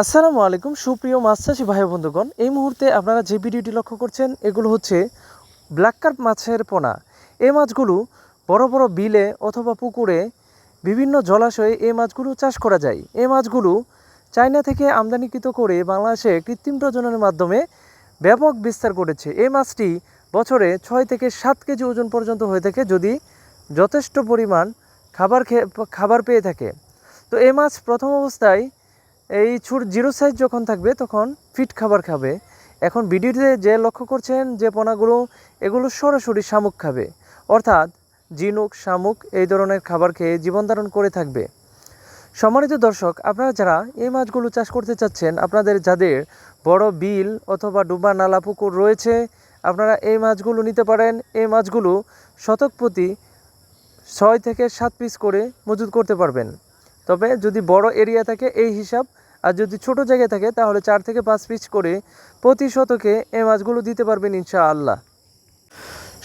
আসসালামু আলাইকুম, সুপ্রিয় মাছ চাষি ভাই বন্ধুগণ। এই মুহূর্তে আপনারা যে ভিডিওটি লক্ষ্য করছেন, এগুলো হচ্ছে ব্ল্যাক কার্প মাছের পোনা। এই মাছগুলো বড় বড় বিলে অথবা পুকুরে বিভিন্ন জলাশয়ে এই মাছগুলো চাষ করা যায়। এই মাছগুলো চায়না থেকে আমদানিকৃত করে বাংলাদেশে কৃত্রিম প্রজননের মাধ্যমে ব্যাপক বিস্তার করেছে। এই মাছটি বছরে ছয় থেকে সাত কেজি ওজন পর্যন্ত হয়ে থাকে, যদি যথেষ্ট পরিমাণ খাবার খেয়ে খাবার পেয়ে থাকে। তো এই মাছ প্রথম অবস্থায় এই ছোট জিরো সাইজ যখন থাকবে, তখন ফিট খাবার খাবে। এখন ভিডিওতে যে লক্ষ্য করছেন যে পোনাগুলো, এগুলো সরাসরি শামুক খাবে। অর্থাৎ ঝিনুক শামুক এই ধরনের খাবার খেয়ে জীবন ধারণ করে থাকবে। সম্মানিত দর্শক, আপনারা যারা এই মাছগুলো চাষ করতে চাচ্ছেন, আপনাদের যাদের বড় বিল অথবা ডুবা নালা পুকুর রয়েছে, আপনারা এই মাছগুলো নিতে পারেন। এই মাছগুলো শতক প্রতি ছয় থেকে সাত পিস করে মজুত করতে পারবেন। তবে যদি বড় এরিয়া থাকে, এই হিসাব আর যদি ছোট জায়গায় থাকে, তাহলে চার থেকে পাঁচ পিস করে প্রতি শতকে এই মাছগুলো দিতে পারবেন ইনশা আল্লাহ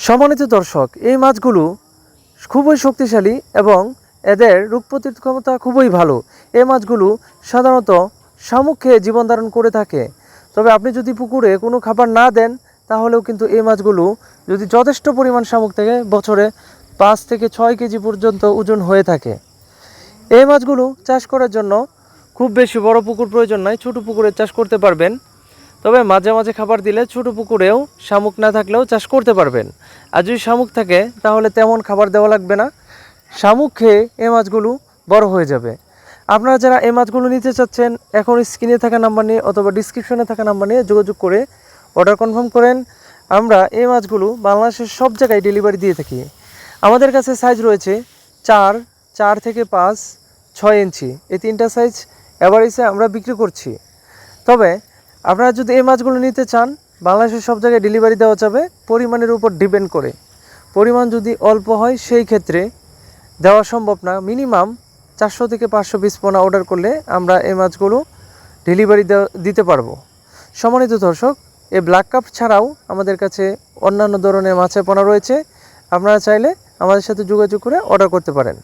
সম্মানিত দর্শক, এই মাছগুলো খুবই শক্তিশালী এবং এদের রোগ প্রতিরোধ ক্ষমতা খুবই ভালো। এই মাছগুলো সাধারণত শামুক জীবন ধারণ করে থাকে। তবে আপনি যদি পুকুরে কোনো খাবার না দেন, তাহলেও কিন্তু এই মাছগুলো যদি যথেষ্ট পরিমাণ শামুক থেকে, বছরে পাঁচ থেকে ছয় কেজি পর্যন্ত ওজন হয়ে থাকে। এই মাছগুলো চাষ করার জন্য খুব বেশি বড় পুকুর প্রয়োজন নয় ছোট পুকুরে চাষ করতে পারবেন। তবে মাঝে মাঝে খাবার দিলে ছোট পুকুরেও শামুক না থাকলেও চাষ করতে পারবেন। আর যদি শামুক থাকে, তাহলে তেমন খাবার দেওয়া লাগবে না। শামুক খেয়ে এ মাছগুলো বড় হয়ে যাবে। আপনারা যারা এই মাছগুলো নিতে চাচ্ছেন, এখন স্ক্রিনে থাকা নাম্বার নিয়ে অথবা ডিসক্রিপশনে থাকা নাম্বার নিয়ে যোগাযোগ করে অর্ডার কনফার্ম করেন। আমরা এই মাছগুলো বাংলাদেশের সব জায়গায় ডেলিভারি দিয়ে থাকি। আমাদের কাছে সাইজ রয়েছে চার চার থেকে পাঁচ, ছয় ইঞ্চি। এই তিনটা সাইজ অ্যাভারেজে আমরা বিক্রি করছি। তবে আপনারা যদি এই মাছগুলো নিতে চান, বাংলাদেশের সব জায়গায় ডেলিভারি দেওয়া যাবে, পরিমাণের উপর ডিপেন্ড করে। পরিমাণ যদি অল্প হয়, সেই ক্ষেত্রে দেওয়া সম্ভব না। মিনিমাম চারশো থেকে পাঁচশো পিস পোনা অর্ডার করলে আমরা এই মাছগুলো ডেলিভারি দিতে পারব। সম্মানিত দর্শক, এই ব্ল্যাক কাপ ছাড়াও আমাদের কাছে অন্যান্য ধরনের মাছের পোনা রয়েছে। আপনারা চাইলে আমাদের সাথে যোগাযোগ করে অর্ডার করতে পারেন।